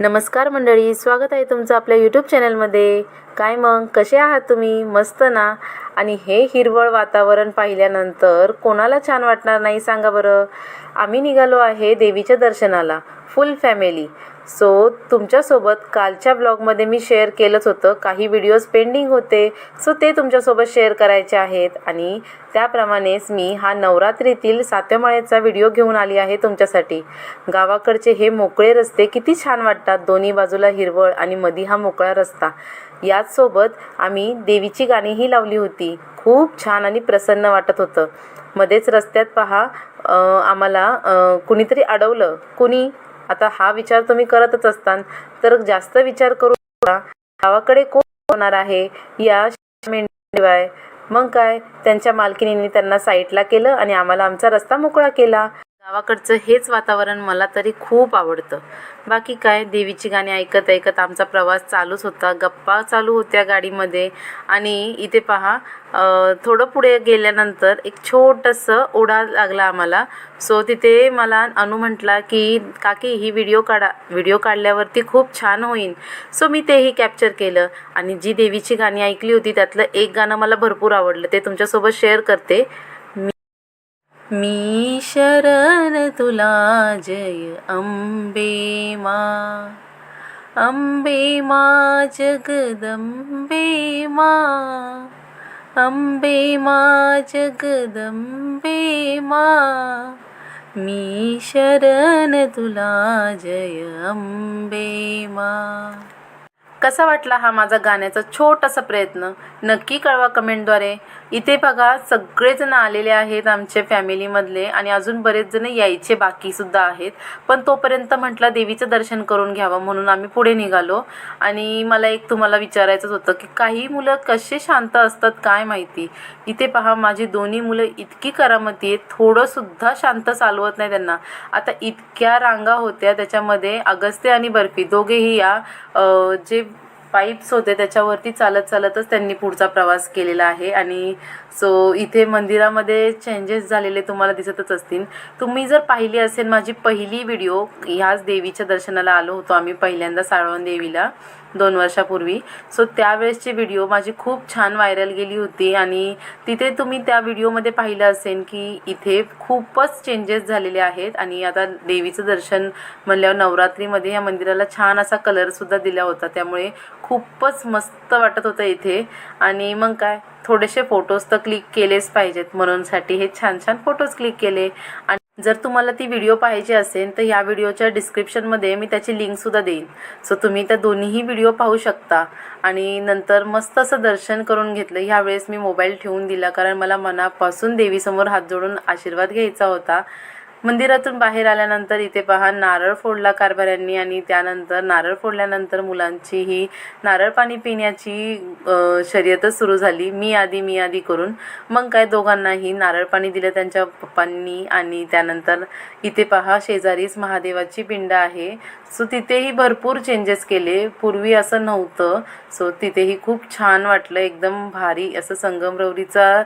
नमस्कार मंडळी स्वागत आहे तुमचं आपल्या यूट्यूब चॅनलमध्ये काय मग कसे आहात तुम्ही? मस्त ना? आणि हे हिरवळ वातावरण पाहिल्यानंतर कोणाला छान वाटणार नाही सांगा बरं. आम्ही निघालो आहे देवीच्या दर्शनाला. फुल फॅमिली. सो तुमच्यासोबत कालच्या ब्लॉगमध्ये मी शेअर केलंच होतं. काही व्हिडिओज पेंडिंग होते. सो ते तुमच्यासोबत शेअर करायचे आहेत. आणि त्याप्रमाणेच मी हा नवरात्रीतील सातव्या व्हिडिओ घेऊन आली आहे तुमच्यासाठी. गावाकडचे हे मोकळे रस्ते किती छान वाटतात. दोन्ही बाजूला हिरवळ आणि मधी हा मोकळा रस्ता. याचसोबत आम्ही देवीची गाणीही लावली होती. खूप छान आणि प्रसन्न वाटत होतं. मध्येच रस्त्यात पहा आम्हाला कुणीतरी अडवलं. कुणी? आता हा विचार तुम्ही करतच असतान. तर जास्त विचार करू गावाकडे कोण होणार आहे? या मेंढीशिवाय मग काय? त्यांच्या मालकिनीने त्यांना साईटला केलं आणि आम्हाला आमचा रस्ता मोकळा केला. गावाकडचं हेच वातावरण मला तरी खूप आवडतं. बाकी काय देवीची गाणी ऐकत ऐकत आमचा प्रवास चालूच होता. गप्पा चालू होत्या गाडीमध्ये. आणि इथे पहा थोडं पुढे गेल्यानंतर एक छोटंसं ओढा लागला आम्हाला. सो तिथे मला अनु म्हटला की काकी ही व्हिडिओ काढा. व्हिडिओ काढल्यावरती खूप छान होईल सो मी तेही कॅप्चर केलं. आणि जी देवीची गाणी ऐकली होती त्यातलं एक गाणं मला भरपूर आवडलं. ते तुमच्यासोबत शेअर करते. मी शरण तुला जय अंबे मा। अंबे मा जगदंबे मा। अंबे मा जगदंबे मा। शरण तुला जय अंबे मा कसा वाटला हा माझा गाण्याचा छोटासा प्रयत्न? नक्की कळवा कमेंटद्वारे. इथे बघा सगळेजण आलेले आहेत आमच्या फॅमिलीमधले आणि अजून बरेच जण यायचे बाकीसुद्धा आहेत. पण तोपर्यंत म्हटलं देवीचं दर्शन करून घ्यावं म्हणून आम्ही पुढे निघालो. आणि मला एक तुम्हाला विचारायचंच होतं की काही मुलं कसे शांत असतात काय माहिती? इथे पहा माझी दोन्ही मुलं इतकी करामती आहेत थोडंसुद्धा शांत चालवत नाही त्यांना. आता इतक्या रांगा होत्या त्याच्यामध्ये अगस्त्य आणि बर्फी दोघेही या जे पाईप्स होते त्याच्यावरती चालत चालतच त्यांनी पुढचा प्रवास केलेला आहे. आणि सो इथे मंदिरामध्ये चेंजेस झालेले तुम्हाला दिसतच असतील. तुम्ही जर पाहिली असेल माझी पहिली व्हिडिओ ह्याच देवीच्या दर्शनाला आलो होतो आम्ही पहिल्यांदा साळवण देवीला दोन वर्षापूर्वी. सो त्यावेळेसची व्हिडिओ माझी खूप छान व्हायरल गेली होती. आणि तिथे तुम्ही त्या व्हिडिओमध्ये पाहिलं असेल की इथे खूपच चेंजेस झालेले आहेत. आणि आता देवीचं दर्शन म्हणल्यावर नवरात्रीमध्ये या मंदिराला छान असा कलरसुद्धा दिला होता. त्यामुळे खूपच मस्त वाटत होतं इथे. आणि मग काय थोडेसे फोटोज तर क्लिक केलेच पाहिजेत म्हणूनसाठी हे छान छान फोटोज क्लिक केले. आणि जर तुम्हाला ती व्हिडिओ पाहिजे असेल तर या व्हिडिओच्या डिस्क्रिप्शनमध्ये मी त्याची लिंकसुद्धा देईन. सो तुम्ही त्या दोन्हीही व्हिडिओ पाहू शकता. आणि नंतर मस्त असं दर्शन करून घेतलं. ह्यावेळेस मी मोबाईल ठेवून दिला. कारण मला मनापासून देवीसमोर हात जोडून आशीर्वाद घ्यायचा होता. मंदिरातून बाहेर आल्यानंतर इथे पहा नारळ फोडला कारभाऱ्यांनी आणि त्यानंतर नारळ फोडल्यानंतर मुलांची ही नारळ पाणी पिण्याची शर्यतच सुरू झाली. मी आधी मी आधी करून. मग काय दोघांनाही नारळ पाणी दिलं त्यांच्या पप्पांनी आणि त्यानंतर इथे पहा शेजारीच महादेवाची पिंड आहे. सो तिथेही भरपूर चेंजेस केले. पूर्वी असं नव्हतं. सो तिथेही खूप छान वाटलं. एकदम भारी असं संगमरवरीचा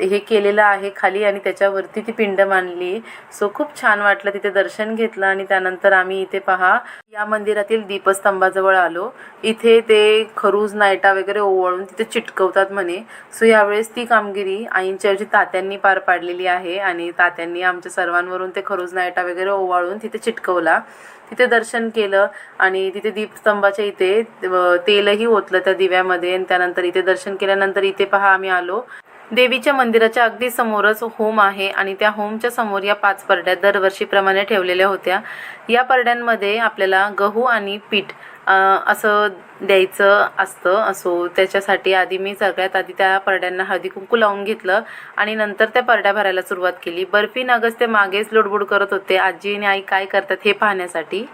हे केलेलं आहे खाली आणि त्याच्यावरती ती पिंड मांडली सो खूप छान वाटलं तिथे दर्शन घेतलं आणि त्यानंतर आम्ही इथे पहा या मंदिरातील दीपस्तंभाजवळ आलो. इथे ते खरूज नायटा वगैरे ओवाळून तिथे चिटकवतात म्हणे. सो यावेळेस ती कामगिरी आईंच्या ऐवजी तात्यांनी पार पाडलेली आहे आणि तात्यांनी आमच्या सर्वांवरून ते खरूज नायटा वगैरे ओवाळून तिथे चिटकवला. तिथे दर्शन केलं आणि तिथे दीपस्तंभाच्या इथे तेलही ओतलं त्या दिव्यामध्ये आणि त्यानंतर इथे दर्शन केल्यानंतर इथे पहा आम्ही आलो. देवीच्या मंदिराच्या अगदी समोरच होम आहे आणि त्या होमच्या समोर या पाच परड्या दरवर्षीप्रमाणे ठेवलेल्या होत्या. या परड्यांमध्ये आपल्याला गहू आणि पीठ असं द्यायचं असतं. असो त्याच्यासाठी आधी मी सगळ्यात आधी त्या परड्यांना हळदी कुंकू लावून घेतलं आणि नंतर त्या परड्या भरायला सुरुवात केली. बर्फी नगस ते मागेच लुडबुड करत होते. आजी आणि आई काय करतात हे पाहण्यासाठी.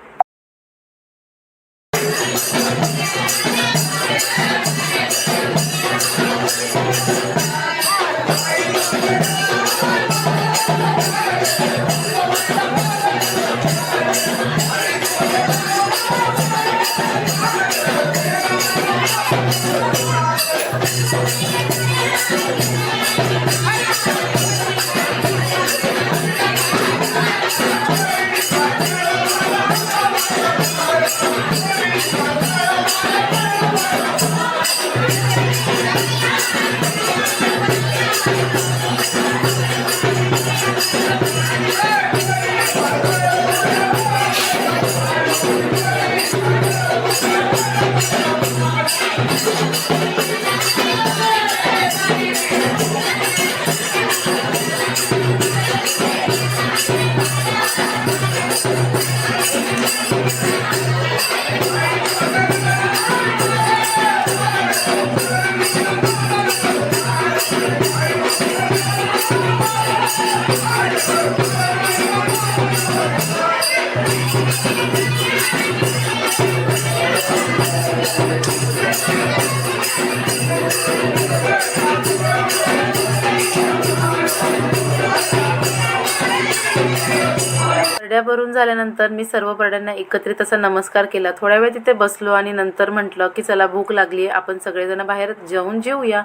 परड्या भरून झाल्यानंतर मी सर्व परड्यांना एकत्रित असा नमस्कार केला. थोड्या वेळ तिथे बसलो आणि नंतर म्हटलं की चला भूक लागली आहे आपण सगळेजण बाहेर जेवून जेऊया.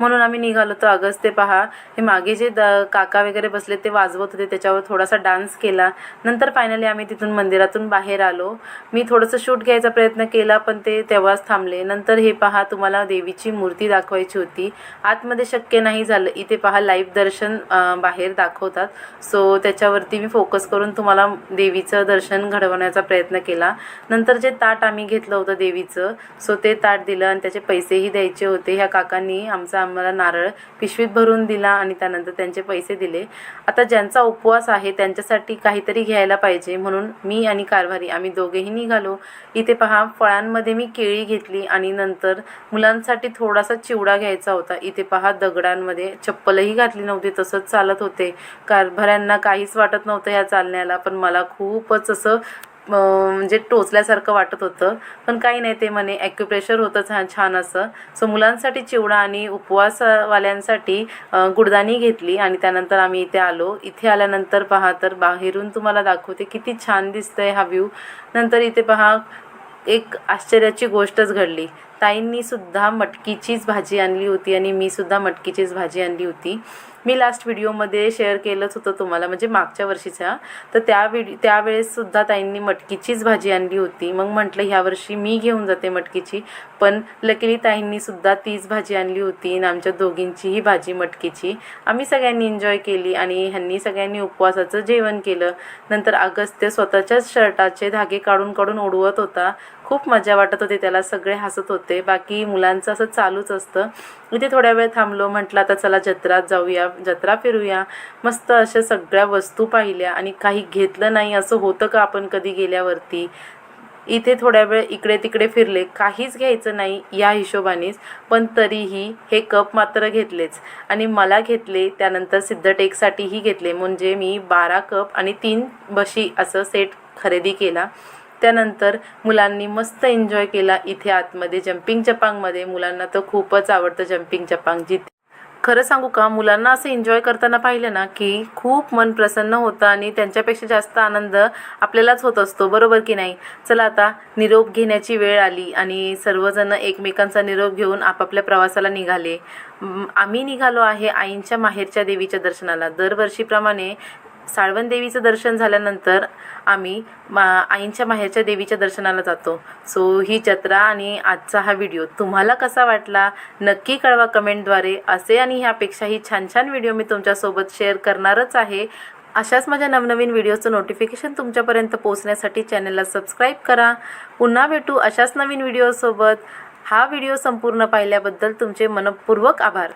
म्हणून आम्ही निघालो. तर अगस ते पहा हे मागे जे द काका वगैरे बसले ते वाजवत होते. त्याच्यावर थोडासा डान्स केला. नंतर फायनली आम्ही तिथून मंदिरातून बाहेर आलो. मी थोडंसं शूट घ्यायचा प्रयत्न केला पण ते तेव्हाच थांबले. नंतर हे पहा तुम्हाला देवीची मूर्ती दाखवायची होती. आतमध्ये शक्य नाही झालं. इथे पहा लाईव्ह दर्शन बाहेर दाखवतात. सो त्याच्यावरती मी फोकस करून तुम्हाला देवीचं दर्शन घडवण्याचा प्रयत्न केला. नंतर जे ताट आम्ही घेतलं होतं देवीचं सो ते ताट दिलं आणि त्याचे पैसेही द्यायचे होते. ह्या काकांनी आमचा आम्हाला नारळ पिशवीत भरून दिला आणि त्यानंतर त्यांचे पैसे दिले. आता ज्यांचा उपवास आहे त्यांच्यासाठी काहीतरी घ्यायला पाहिजे. म्हणून मी आणि कारभारी आम्ही दोघेही निघालो. इथे पहा फळांमध्ये मी केळी घेतली आणि नंतर मुलांसाठी थोडासा चिवडा घ्यायचा होता. इथे पहा दगडांमध्ये चप्पलही घातली नव्हती तसंच चालत होते. कारभाऱ्यांना काहीच वाटत नव्हतं ह्या चालण्याला. पण मला खूपच असं म्हणजे टोचल्यासारखं वाटत होतं. पण काही नाही ते म्हणे ॲक्युप्रेशर होतं छान छान असं. सो मुलांसाठी चिवडा आणि उपवासवाल्यांसाठी गुडदाणी घेतली आणि त्यानंतर आम्ही इथे आलो. इथे आल्यानंतर पहा तर बाहेरून तुम्हाला दाखवते किती छान दिसतंय हा व्ह्यू नंतर इथे पहा एक आश्चर्याची गोष्टच घडली. ताईंनी सुद्धा मटकीचीच भाजी आणली होती आणि मी सुद्धा मटकीचीच भाजी आणली होती. मी लास्ट व्हिडिओमध्ये शेअर केलंच होतं तुम्हाला म्हणजे मागच्या वर्षीच्या. तर त्या व्हिडिओ त्यावेळेससुद्धा ताईंनी मटकीचीच भाजी आणली होती. मग म्हटलं ह्यावर्षी मी घेऊन जाते मटकीची. पण लकीली ताईंनी सुद्धा तीच भाजी आणली होती आणि आमच्या दोघींचीही भाजी मटकीची. आम्ही सगळ्यांनी एन्जॉय केली आणि ह्यांनी सगळ्यांनी उपवासाचं जेवण केलं. नंतर अगस्त्य स्वतःच्याच शर्टाचे धागे काढून काढून ओढवत होता. खूप मजा वाटत होती त्याला सगळे हसत होते. बाकी मुलांचं असं चालूच असतं. इथे थोड्या वेळ थांबलो म्हटलं आता चला जत्रात जाऊया जत्रा फिरूया. मस्त अशा सगळ्या वस्तू पाहिल्या आणि काही घेतलं नाही असं होतं का आपण कधी गेल्यावरती? इथे थोड्या वेळ इकडे तिकडे फिरले काहीच घ्यायचं नाही या हिशोबानेच पण तरीही हे कप मात्र घेतलेच. आणि मला घेतले त्यानंतर सिद्धटेकसाठीही घेतले. म्हणजे मी बारा कप आणि तीन बशी असं सेट खरेदी केला. त्यानंतर मुलांनी मस्त एन्जॉय केला इथे आतमध्ये जम्पिंग जपांगमध्ये. मुलांना तर खूपच आवडतं जम्पिंग जपांग. जिथे खरं सांगू का मुलांना असं एन्जॉय करताना पाहिलं ना की खूप मन प्रसन्न होतं आणि त्यांच्यापेक्षा जास्त आनंद आपल्यालाच होत असतो. बरोबर की नाही? चला आता निरोप घेण्याची वेळ आली आणि सर्वजण एकमेकांचा निरोप घेऊन आपापल्या प्रवासाला निघाले. आम्ही निघालो आहे आईंच्या माहेरच्या देवीच्या दर्शनाला. दरवर्षीप्रमाणे साळवण देवीचं दर्शन झाल्यानंतर आम्ही मा आईंच्या माहेरच्या देवीच्या दर्शनाला जातो. सो ही जत्रा आणि आजचा हा व्हिडिओ तुम्हाला कसा वाटला? नक्की कळवा कमेंटद्वारे. असे आणि ह्यापेक्षाही छान छान व्हिडिओ मी तुमच्यासोबत शेअर करणारच आहे. अशाच माझ्या नवनवीन व्हिडिओचं नोटिफिकेशन तुमच्यापर्यंत पोहोचण्यासाठी चॅनलला सबस्क्राईब करा. पुन्हा भेटू अशाच नवीन व्हिडिओसोबत हा व्हिडिओ संपूर्ण पाहिल्याबद्दल तुमचे मनपूर्वक आभार.